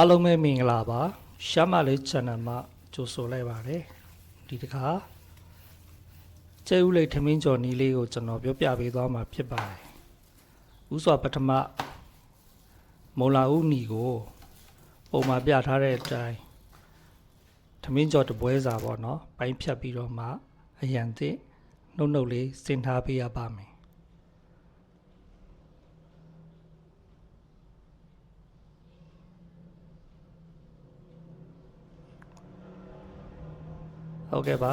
အားလုံးပဲမင်္ဂလာပါရှာမလေး channel မှာကြိုဆိုလိုက်ပါတယ်ဒီတစ်ခါကျဲဦးလေးထမင်းကြော်နီးလေးကိုကျွန်တော်ပြောပြပေးသွားမှာဖြစ်ပါတယ်ဥစွာပထမမော်လာဦးနီကိုပုံမှာပြထားတဲ့အတိုင်းထမင်းကြော်တပွဲစာပေါ့နော်ပိုင်းဖြတ်ပြီးတော့မှအရန်သစ်နှုတ်နှုတ်လေးစင်ထားပေးရပါမယ် ဟုတ်ကဲ့ပါ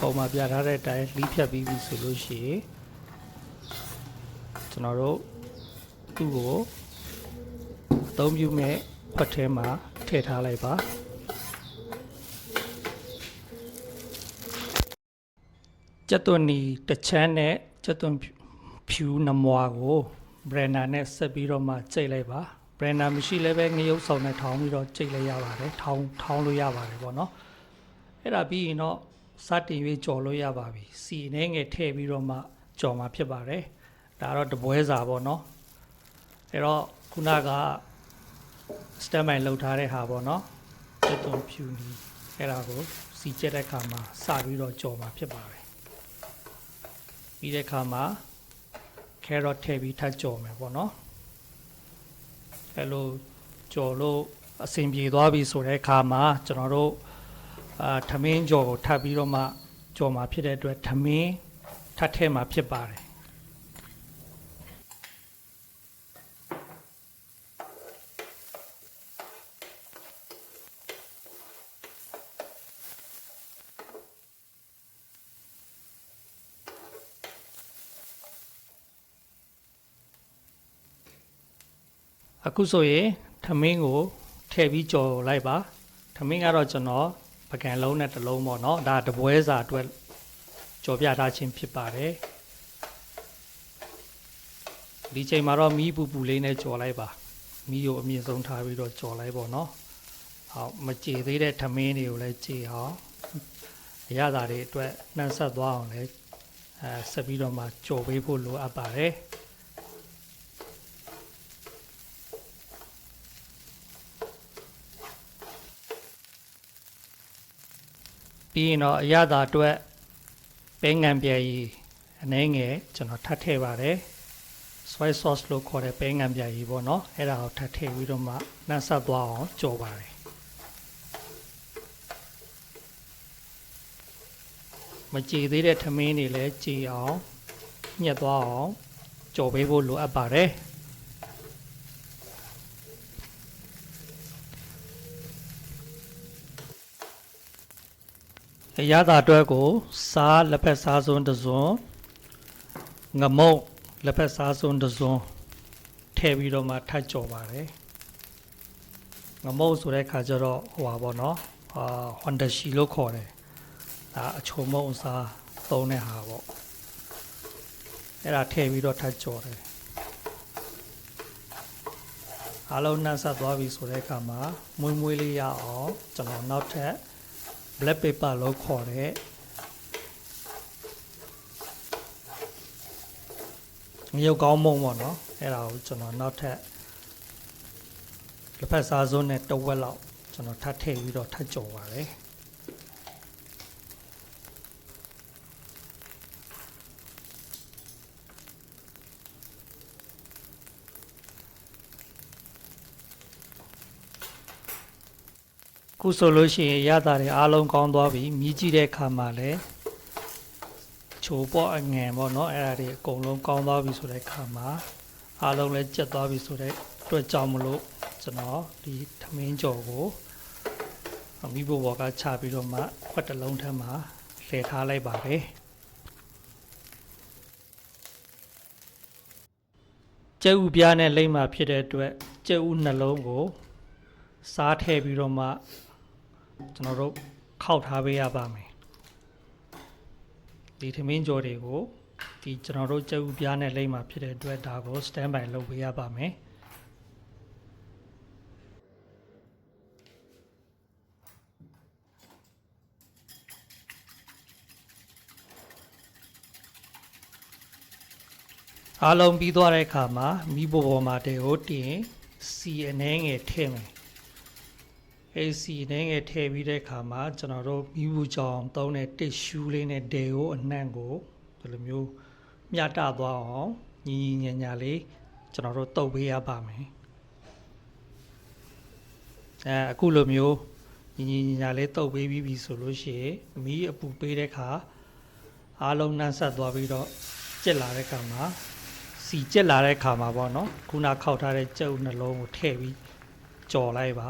ပုံမှာပြထားတဲ့အတိုင်းလီးဖြတ်ပြီးပြီဆိုလို့ရှိရင်ကျွန်တော်တို့သူ့ကိုအသုံးပြုမဲ့ဖွက်ထဲမှာထည့်ထားလိုက်ပါကျက်သွန်နီတစ်ချမ်းနဲ့ကျက်သွန်ဖြူနမွားကို ဘရန်နာနဲ့ဆက်ပြီးတော့မှကျိတ်လိုက်ပါဘရန်နာမရှိလည်းပဲငရုတ်ဆောင်နဲ့ထောင်းပြီးတော့ကျိတ်လိုက်ရပါတယ်ထောင်းထောင်းလို့ရပါတယ်ပေါ့နော် အဲ့ဒါပြီးရင်တော့စတင်၍ကြော်လို့ရပါပြီစီအနေငယ်ထည့်ပြီးတော့မှကြော်မှာဖြစ်ပါတယ်ဒါတော့တပွဲစာပေါ့နော်အဲ့တော့ခုနကစတက်မိုင်လောက်ထားတဲ့ဟာပေါ့နော်စက်သွန်ဖြူနီအဲ့ဒါကိုစီကျက်တဲ့ခါမှာစပြီးတော့ကြော်မှာဖြစ်ပါတယ်ပြီးတဲ့ခါမှာ carrot ထည့်ပြီးထပ်ကြော်မယ်ပေါ့နော်အဲ့လိုကြော်လို့အဆင်ပြေသွားပြီဆိုတဲ့ခါမှာကျွန်တော်တို့ အာထမင်းကြော်ကိုထပ်ပြီးတော့မှကြော်มาဖြစ်တဲ့အတွက်ထမင်းထပ်ထဲမှာဖြစ်ပါတယ်အခုဆိုရင်ထမင်းကိုထည့်ပြီးကြော်လိုက်ပါထမင်းကတော့ကျွန်တော် ပကံလုံးနဲ့တစ်လုံးပေါ့နော်ဒါတပွဲစာအတွက်ကြော်ပြထားခြင်းဖြစ်ပါတယ်ဒီချိန်မှာတော့မီးပူပူလေးနဲ့ကြော်လိုက်ပါမီးကိုအမြင့်ဆုံးထားပြီးတော့ကြော်လိုက်ပေါ့နော်ဟောမကြေသေးတဲ့ထမင်းတွေကိုလည်းကြေအောင်အရသာတွေအတွက်နှံဆက်သွားအောင်လည်းအဲဆက်ပြီးတော့မှကြော်ပေးဖို့လိုအပ်ပါတယ် ပြီးရင်တော့အရသာအတွက်ပဲငံပြဲကြီးအနှဲငယ်ကျွန်တော်ထပ်ထည့်ပါတယ် soy sauce လို့ခေါ်တဲ့ပဲငံပြဲကြီးပေါ့နော်အဲ့ဒါကိုထပ်ထည့်ပြီးတော့မှနှံဆက်သွားအောင်ကြော်ပါတယ်မကြည်သေးတဲ့ထမင်းတွေလည်းကြည်အောင်ညှက်သွားအောင်ကြော်ပေးဖို့လိုအပ်ပါတယ် ရသာအတွက်ကိုစားလက်ဖက်စားစွန်းတစ်စွန်းငမုတ်လက်ဖက်စားစွန်းတစ်စွန်းထည့်ပြီးတော့မှထပ်ကြော်ပါတယ်ငမုတ်ဆိုတဲ့ခါကျတော့ဟိုပါပေါ့နော်အာဟွန်ဒရှီလို့ခေါ်တယ်ဒါအချုံမုတ်အစားသုံးတဲ့ဟာပေါ့အဲ့ဒါထည့်ပြီးတော့ထပ်ကြော်တယ်အားလုံးနှံ့ဆက်သွားပြီဆိုတဲ့အခါမှာမွေးမွေးလေးရအောင်ကျွန်တော်နောက်ထပ် black paper လို့ခေါ်တဲ့ငရုတ်ကောင်းမုံပေါ့နော်အဲ့ဒါကိုကျွန်တော်နောက်ထပ်လက်ဖက်စားစွန်းနဲ့တစ်ဝက်လောက်ကျွန်တော်ထပ်ထည့်ပြီးတော့ထပ်ကြော်ပါတယ် ခုဆိုလို့ရှိရင်ရတာတွေအားလုံးကောင်းသွားပြီမြည်ကြည့်တဲ့အခါမှာလည်းချိုပေါ့အငယ်ပေါ့နော်အဲ့ဒါတွေအကုန်လုံးကောင်းသွားပြီဆိုတဲ့အခါမှာအားလုံးလည်းကျက်သွားပြီဆိုတဲ့အတွက်ကြောင့်မလို့ကျွန်တော်ဒီထမင်းကြော်ကိုမိဘဘော်ကချပြီးတော့မှခွက်တစ်လုံးထဲမှာလှည့်ထားလိုက်ပါတယ်ကျဲဥပြားနဲ့လိမ့်မှာဖြစ်တဲ့အတွက်ကျဲဥနှလုံးကိုစားထည့်ပြီးတော့မှ ကျွန်တော်တို့ခောက်ထားပေးရပါမယ်ဒီထမင်းကြော်တွေကိုဒီကျွန်တော်တို့ကြက်ဥပြားနဲ့လိမ့်မှာဖြစ်တဲ့အတွက်ဒါကို stand by လုပ်ပေးရပါမယ်အားလုံးပြီးသွားတဲ့အခါမှာမိဘပေါ်မှာတဲကိုတင်စီအနေငယ်ထည့်မယ် AC နဲ့ငယ်ထည့်ပြီးတဲ့အခါမှာကျွန်တော်တို့မိဘူးကြောင်သုံးတဲ့တစ်ရှူးလေးနဲ့ဒေကိုအနှံ့ကိုဒီလိုမျိုးမျှတသွားအောင်ညီညီညာညာလေးကျွန်တော်တို့တုပ်ပေးရပါမယ်အဲအခုလိုမျိုးညီညီညာညာလေးတုပ်ပေးပြီးပြီဆိုလို့ရှိရင်မီးအပူပေးတဲ့အခါအားလုံးနှံ့ဆက်သွားပြီးတော့ကျက်လာတဲ့အခါမှာစီကျက်လာတဲ့အခါမှာပေါ့နော်ခုနခောက်ထားတဲ့ကြက်ဥနှလုံးကိုထည့်ပြီးကြော်လိုက်ပါ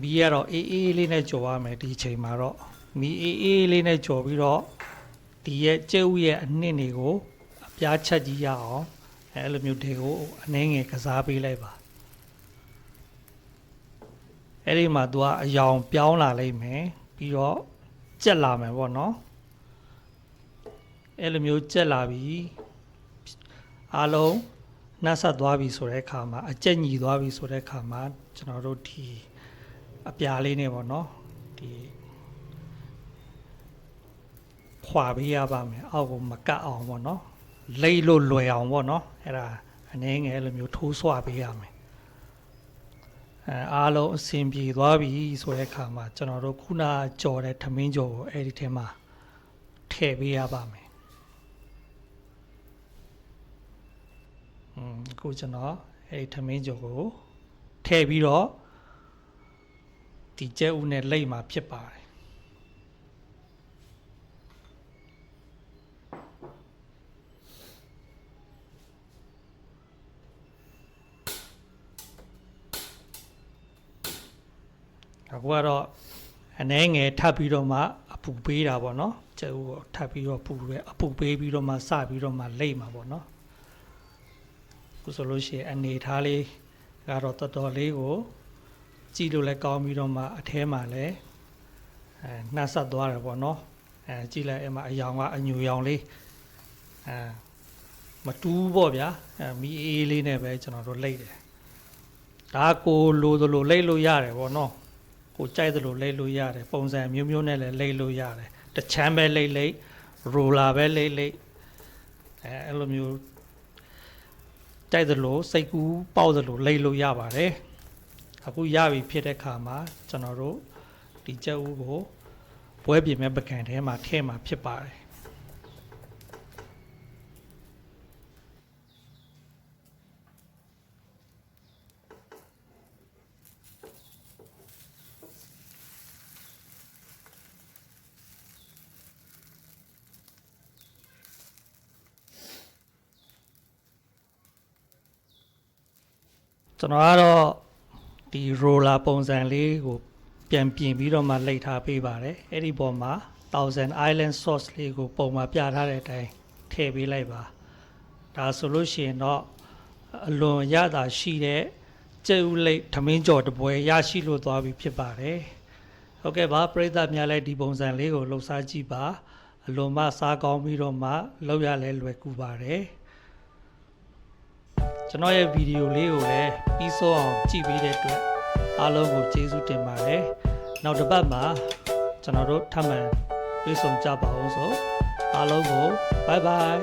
မီးကတော့အေးအေးလေးနဲ့ကြော်ရမယ်ဒီအချိန်မှာတော့မီးအေးအေးလေးနဲ့ကြော်ပြီးတော့ဒီရဲ့ကျဲဥရဲ့အနှစ်တွေကိုအပြားချက်ကြီးရအောင်အဲအဲ့လိုမျိုးတွေကိုအနှင်းငယ်ကစားပေးလိုက်ပါအဲ့ဒီမှာသူကအယောင်ပြောင်းလာလိမ့်မယ်ပြီးတော့ကြက်လာမယ်ပေါ့နော်အဲ့လိုမျိုးကြက်လာပြီအားလုံးနှက်ဆက်သွားပြီဆိုတဲ့အခါမှာအကြက်ညီသွားပြီဆိုတဲ့အခါမှာကျွန်တော်တို့ဒီ အပြာလေးနဲ့ပေါ့နော်ဒီခွာပေးရပါမယ်အောက်ကိုမကတ်အောင်ပေါ့နော်လိတ်လို့လွယ်အောင်ပေါ့နော်အဲ့ဒါအနေငယ်လိုမျိုးထိုးဆွပေးရမယ်အဲအားလုံးအဆင်ပြေသွားပြီဆိုတဲ့အခါမှာကျွန်တော်တို့ခုနကြော်တဲ့ထမင်းကြော်ကိုအဲ့ဒီထဲမှာထည့်ပေးရပါမယ်อืมအခုကျွန်တော်အဲ့ဒီထမင်းကြော်ကိုထည့်ပြီးတော့ ဒီကျဲဦးနဲ့လိတ်မှာဖြစ်ပါတယ်အခုကတော့အနှဲငယ်ထပ်ပြီးတော့မှအပူပေးတာပေါ့နော်ကျဲဦးကိုထပ်ပြီးတော့ပူပဲအပူပေးပြီးတော့မှစပြီးတော့မှလိတ်မှာပေါ့နော်အခုဆိုလို့ရှိရင်အနေထားလေးကတော့တော်တော်လေးကို ကြည့်လို့လည်းကောင်းပြီးတော့မှအแทမှာလည်းအဲနှက်ဆက်သွားတယ်ပေါ့နော်အဲကြည့်လိုက်အဲ့မှာအယောင်ကအညူရောင်လေးအဲမတူးပေါ့ဗျာအဲမီးအေးလေးနဲ့ပဲကျွန်တော်တို့လိတ်တယ်ဒါကိုလိုသလိုလိတ်လို့ရတယ်ပေါ့နော်ကိုကြိုက်သလိုလိတ်လို့ရတယ်ပုံစံမျိုးမျိုးနဲ့လည်းလိတ်လို့ရတယ်တချမ်းပဲလိတ်လိတ်ရိုလာပဲလိတ်လိတ်အဲအဲ့လိုမျိုးကြိုက်သလိုစိတ်ကူးပေါက်သလိုလိတ်လို့ရပါတယ် အခုရပြီဖြစ်တဲ့ခါမှာကျွန်တော်တို့ဒီကြက်ဥကိုပွဲပြင်မဲ့ပကံထဲမှာထည့်မှာဖြစ်ပါတယ်ကျွန်တော်ကတော့ ဒီ roller ပုံစံလေးကိုပြန်ပြင်ပြီးတော့မှလိတ်ထားပေးပါတယ်အဲ့ဒီပေါ်မှာ1000 island sauce လေးကိုပုံမှာပြထားတဲ့အတိုင်းထည့်ပေးလိုက်ပါဒါဆိုလို့ရှိရင်တော့အလွန်ရတာရှိတဲ့ကျဲဥလိတ်ထမင်းကြော်တစ်ပွဲရရှိလို့သွားပြီဖြစ်ပါတယ်ဟုတ်ကဲ့ပါပရိသတ်များလည်းဒီပုံစံလေးကိုလှူစားကြည့်ပါအလွန်မှစားကောင်းပြီးတော့မှလောက်ရလဲလွယ်ကူပါတယ် ကျွန်တော်ရဲ့ဗီဒီယိုလေးကိုလည်းပြီးဆုံးအောင်ကြည့်ပြီးတဲ့အတွက်အားလုံးကိုကျေးဇူးတင်ပါတယ်။နောက်တစ်ပတ်မှာကျွန်တော်တို့ထပ်မံတွေ့ဆုံကြပါအောင်ဆိုအားလုံးကို bye bye